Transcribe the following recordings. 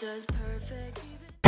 does perfect.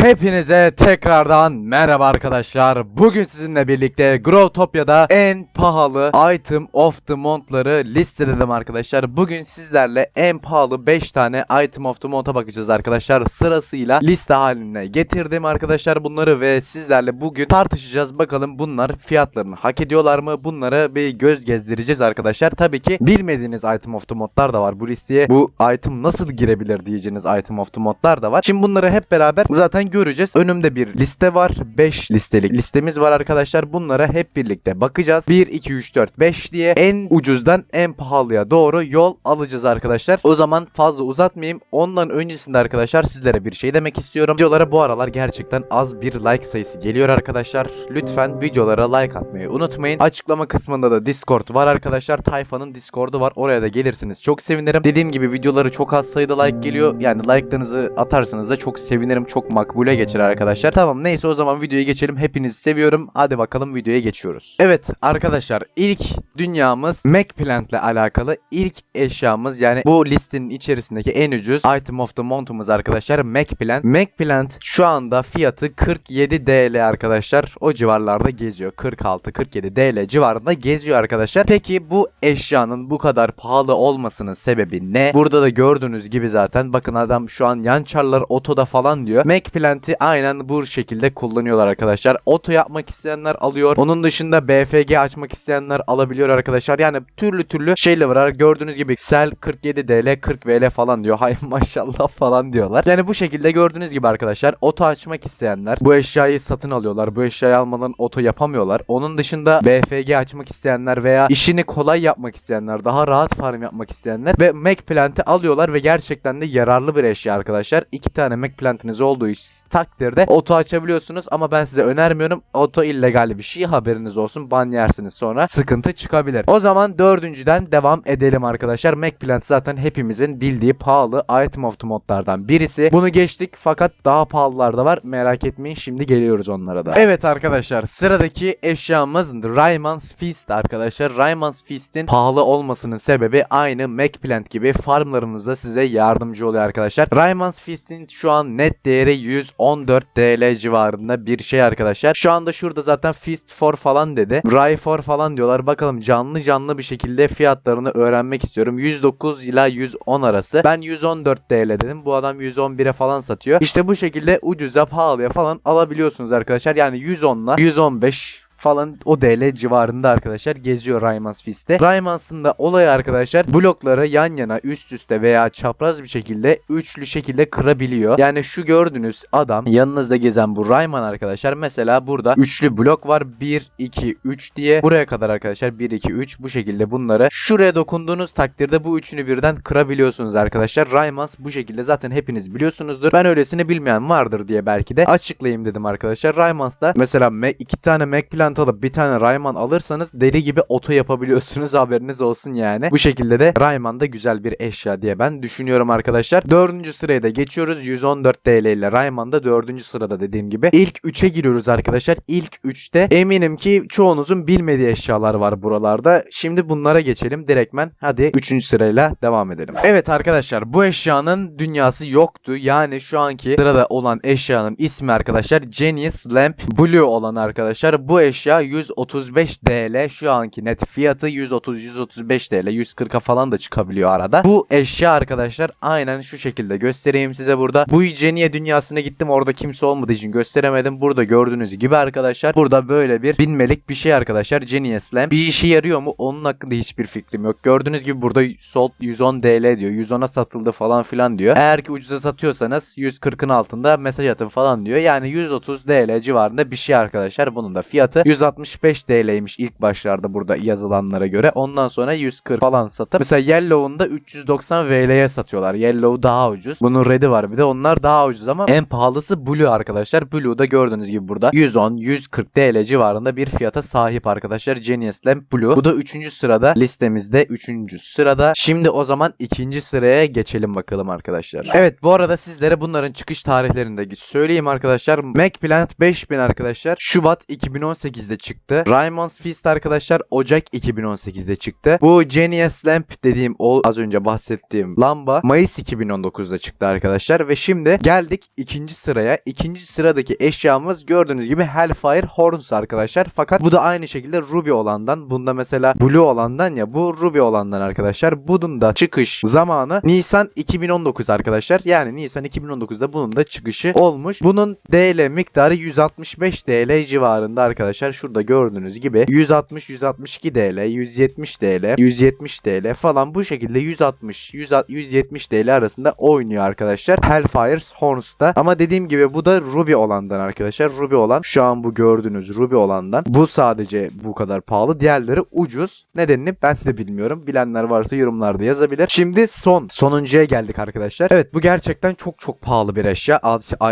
Hepinize tekrardan merhaba arkadaşlar. Bugün sizinle birlikte Growtopia'da en pahalı item of the month'ları listeledim arkadaşlar. Bugün sizlerle en pahalı 5 tane item of the month'a bakacağız arkadaşlar. Sırasıyla liste haline getirdim arkadaşlar bunları ve sizlerle bugün tartışacağız. Bakalım bunlar fiyatlarını hak ediyorlar mı? Bunlara bir göz gezdireceğiz arkadaşlar. Tabii ki bilmediğiniz item of the month'lar da var bu listeye. Bu item nasıl girebilir diyeceğiniz item of the month'lar da var. Şimdi bunları hep beraber zaten göreceğiz. Önümde bir liste var. 5 listelik listemiz var arkadaşlar. Bunlara hep birlikte bakacağız. 1, 2, 3, 4, 5 diye en ucuzdan en pahalıya doğru yol alacağız arkadaşlar. O zaman fazla uzatmayayım. Ondan öncesinde arkadaşlar sizlere bir şey demek istiyorum. Videolara bu aralar gerçekten az bir like sayısı geliyor arkadaşlar. Lütfen videolara like atmayı unutmayın. Açıklama kısmında da Discord var arkadaşlar. Tayfanın Discord'u var. Oraya da gelirsiniz. Çok sevinirim. Dediğim gibi videoları çok az sayıda like geliyor. Yani like'larınızı atarsanız da çok sevinirim. Çok makbule geçer arkadaşlar. Tamam neyse o zaman videoya geçelim. Hepinizi seviyorum. Hadi bakalım videoya geçiyoruz. Evet arkadaşlar ilk dünyamız MacPlant ile alakalı ilk eşyamız yani bu listenin içerisindeki en ucuz item of the month'umuz arkadaşlar MacPlant. MacPlant şu anda fiyatı 47 DL arkadaşlar. O civarlarda geziyor. 46-47 DL civarında geziyor arkadaşlar. Peki bu eşyanın bu kadar pahalı olmasının sebebi ne? Burada da gördüğünüz gibi zaten bakın adam şu an yan çarlar otoda falan diyor. MacPlant'i aynen bu şekilde kullanıyorlar arkadaşlar. Oto yapmak isteyenler alıyor. Onun dışında BFG açmak isteyenler alabiliyor arkadaşlar. Yani türlü türlü şeyle var. Gördüğünüz gibi Sel 47 DL 40 VL falan diyor. Hay maşallah falan diyorlar. Yani bu şekilde gördüğünüz gibi arkadaşlar oto açmak isteyenler bu eşyayı satın alıyorlar. Bu eşyayı almadan oto yapamıyorlar. Onun dışında BFG açmak isteyenler veya işini kolay yapmak isteyenler, daha rahat farm yapmak isteyenler ve MacPlant'i alıyorlar ve gerçekten de yararlı bir eşya arkadaşlar. İki tane MacPlant'iniz olduğu takdirde oto açabiliyorsunuz ama ben size önermiyorum. Oto illegal bir şey haberiniz olsun. Ban yersiniz sonra sıkıntı çıkabilir. O zaman dördüncüden devam edelim arkadaşlar. MacPlant zaten hepimizin bildiği pahalı item of the modlardan birisi. Bunu geçtik fakat daha pahalılar da var. Merak etmeyin şimdi geliyoruz onlara da. Evet arkadaşlar sıradaki eşyamız Rayman's Feast arkadaşlar. Rayman's Feast'in pahalı olmasının sebebi aynı MacPlant gibi farmlarınızda size yardımcı oluyor arkadaşlar. Rayman's Feast'in şu an net değeri 114 DL civarında bir şey arkadaşlar. Şu anda şurada zaten Feast for falan dedi. Ray for falan diyorlar. Bakalım canlı canlı bir şekilde fiyatlarını öğrenmek istiyorum. 109 ila 110 arası. Ben 114 DL dedim. Bu adam 111'e falan satıyor. İşte bu şekilde ucuza pahalıya falan alabiliyorsunuz arkadaşlar. Yani 110'la 115 falan o DL civarında arkadaşlar geziyor Raymans Fist'te. Raymans'ın da olayı arkadaşlar blokları yan yana üst üste veya çapraz bir şekilde üçlü şekilde kırabiliyor. Yani şu gördüğünüz adam yanınızda gezen bu Rayman arkadaşlar mesela burada üçlü blok var 1 2 3 diye buraya kadar arkadaşlar 1 2 3 bu şekilde bunları şuraya dokunduğunuz takdirde bu üçünü birden kırabiliyorsunuz arkadaşlar. Raymans bu şekilde zaten hepiniz biliyorsunuzdur. Ben öylesini bilmeyen vardır diye belki de açıklayayım dedim arkadaşlar. Raymans'da mesela Mac, iki tane Macplant alıp bir tane Rayman alırsanız deli gibi oto yapabiliyorsunuz haberiniz olsun yani. Bu şekilde de Rayman da güzel bir eşya diye ben düşünüyorum arkadaşlar. Dördüncü sıraya da geçiyoruz. 114 TL ile Rayman da dördüncü sırada dediğim gibi. İlk 3'e giriyoruz arkadaşlar. İlk 3'te eminim ki çoğunuzun bilmediği eşyalar var buralarda. Şimdi bunlara geçelim direktmen. Hadi 3. sırayla devam edelim. Evet arkadaşlar bu eşyanın dünyası yoktu. Yani şu anki sırada olan eşyanın ismi arkadaşlar Genius Lamp Blue olan arkadaşlar. Bu eşya 135 DL şu anki net fiyatı 130-135 DL 140'a falan da çıkabiliyor arada. Bu eşya arkadaşlar aynen şu şekilde göstereyim size burada. Bu Genie dünyasına gittim orada kimse olmadığı için gösteremedim. Burada gördüğünüz gibi arkadaşlar burada böyle bir binmelik bir şey arkadaşlar Genius Lamp. Bir işe yarıyor mu onun hakkında hiçbir fikrim yok. Gördüğünüz gibi burada sold 110 DL diyor. 110'a satıldı falan filan diyor. Eğer ki ucuza satıyorsanız 140'ın altında mesaj atın falan diyor. Yani 130 DL civarında bir şey arkadaşlar. Bunun da fiyatı 165 TL'ymiş ilk başlarda burada yazılanlara göre. Ondan sonra 140 falan satıp mesela Yellow'un da 390 VL'ye satıyorlar. Yellow daha ucuz. Bunun Red'i var bir de onlar daha ucuz ama en pahalısı Blue arkadaşlar. Blue'da gördüğünüz gibi burada 110-140 TL civarında bir fiyata sahip arkadaşlar. Genius Lamp Blue. Bu da 3. sırada listemizde 3. sırada. Şimdi o zaman 2. sıraya geçelim bakalım arkadaşlar. Evet bu arada sizlere bunların çıkış tarihlerini de söyleyeyim arkadaşlar. MacPlant 5000 arkadaşlar. Şubat 2018 2018'de çıktı. Raymond's Feast arkadaşlar Ocak 2018'de çıktı. Bu Genius Lamp dediğim o az önce bahsettiğim lamba Mayıs 2019'da çıktı arkadaşlar ve şimdi geldik ikinci sıraya. İkinci sıradaki eşyamız gördüğünüz gibi Hellfire Horns arkadaşlar. Fakat bu da aynı şekilde Ruby olandan. Bunda mesela Blue olandan ya bu Ruby olandan arkadaşlar. Bunun da çıkış zamanı Nisan 2019 arkadaşlar. Yani Nisan 2019'da bunun da çıkışı olmuş. Bunun DL miktarı 165 DL civarında arkadaşlar. Şurada gördüğünüz gibi 160 162 DL, 170 DL, 170 DL falan bu şekilde 160 100 170 DL arasında oynuyor arkadaşlar. Hellfire Horns'ta. Ama dediğim gibi bu da Ruby olandan arkadaşlar. Ruby olan şu an bu gördüğünüz Ruby olandan. Bu sadece bu kadar pahalı. Diğerleri ucuz. Nedenini ben de bilmiyorum. Bilenler varsa yorumlarda yazabilir. Şimdi son. Sonuncuya geldik arkadaşlar. Evet bu gerçekten çok çok pahalı bir eşya.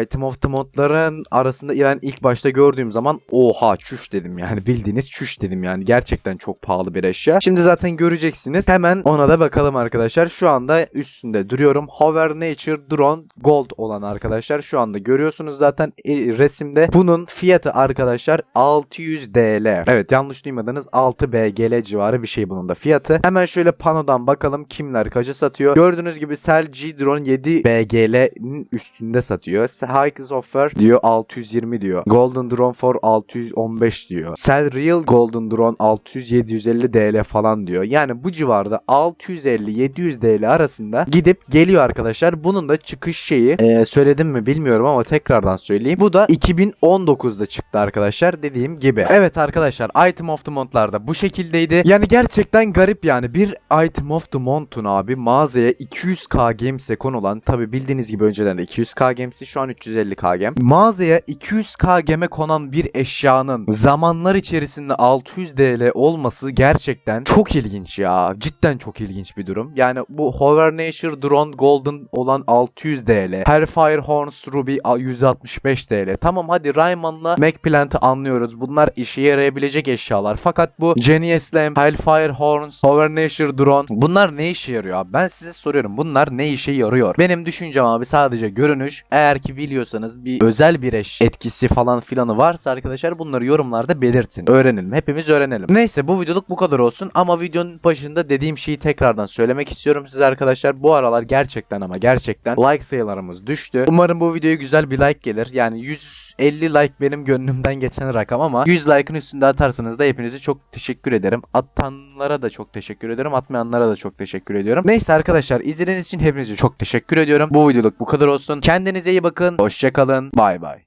Item of the modların arasında ben ilk başta gördüğüm zaman oha çüş dedim yani. Bildiğiniz çüş dedim yani. Gerçekten çok pahalı bir eşya. Şimdi zaten göreceksiniz. Hemen ona da bakalım arkadaşlar. Şu anda üstünde duruyorum. Hover Nature Drone Gold olan arkadaşlar. Şu anda görüyorsunuz zaten e, resimde. Bunun fiyatı arkadaşlar 600 DL. Evet yanlış duymadınız 6 BGL civarı bir şey bunun da fiyatı. Hemen şöyle panodan bakalım kimler kaça satıyor. Gördüğünüz gibi Cell G Drone 7 BGL'nin üstünde satıyor. Hikes Offer diyor 620 diyor. Golden Drone for 615 diyor. Cell Real Golden Drone 600-750 DL falan diyor. Yani bu civarda 650-700 DL arasında gidip geliyor arkadaşlar. Bunun da çıkış şeyi e, söyledim mi bilmiyorum ama tekrardan söyleyeyim. Bu da 2019'da çıktı arkadaşlar dediğim gibi. Evet arkadaşlar Item of the Month'larda bu şekildeydi. Yani gerçekten garip yani bir Item of the Month'un abi mağazaya 200k games'e konulan tabi bildiğiniz gibi önceden de 200k games'i şu an 350k game. Mağazaya 200k game konan bir eşyanın zamanlar içerisinde 600 DL olması gerçekten çok ilginç ya. Cidden çok ilginç bir durum. Yani bu Hover Nature Drone Golden olan 600 DL. Hellfire Horns Ruby 165 DL. Tamam hadi Rayman'la Macplant'ı anlıyoruz. Bunlar işe yarayabilecek eşyalar. Fakat bu Genius Lamp, Hellfire Horns, Hover Nature Drone bunlar ne işe yarıyor abi? Ben size soruyorum. Bunlar ne işe yarıyor? Benim düşüncem abi sadece görünüş. Eğer ki biliyorsanız bir özel bir eş etkisi falan filanı varsa arkadaşlar bunları yorumlarda belirtin. Öğrenelim. Hepimiz öğrenelim. Neyse bu videoluk bu kadar olsun ama videonun başında dediğim şeyi tekrardan söylemek istiyorum size arkadaşlar. Bu aralar gerçekten ama gerçekten like sayılarımız düştü. Umarım bu videoya güzel bir like gelir. Yani 150 like benim gönlümden geçen rakam ama 100 like'ın üstünde atarsanız da hepinizi çok teşekkür ederim. Atanlara da çok teşekkür ediyorum. Atmayanlara da çok teşekkür ediyorum. Neyse arkadaşlar izlediğiniz için hepinize çok teşekkür ediyorum. Bu videoluk bu kadar olsun. Kendinize iyi bakın. Hoşçakalın. Bay bay.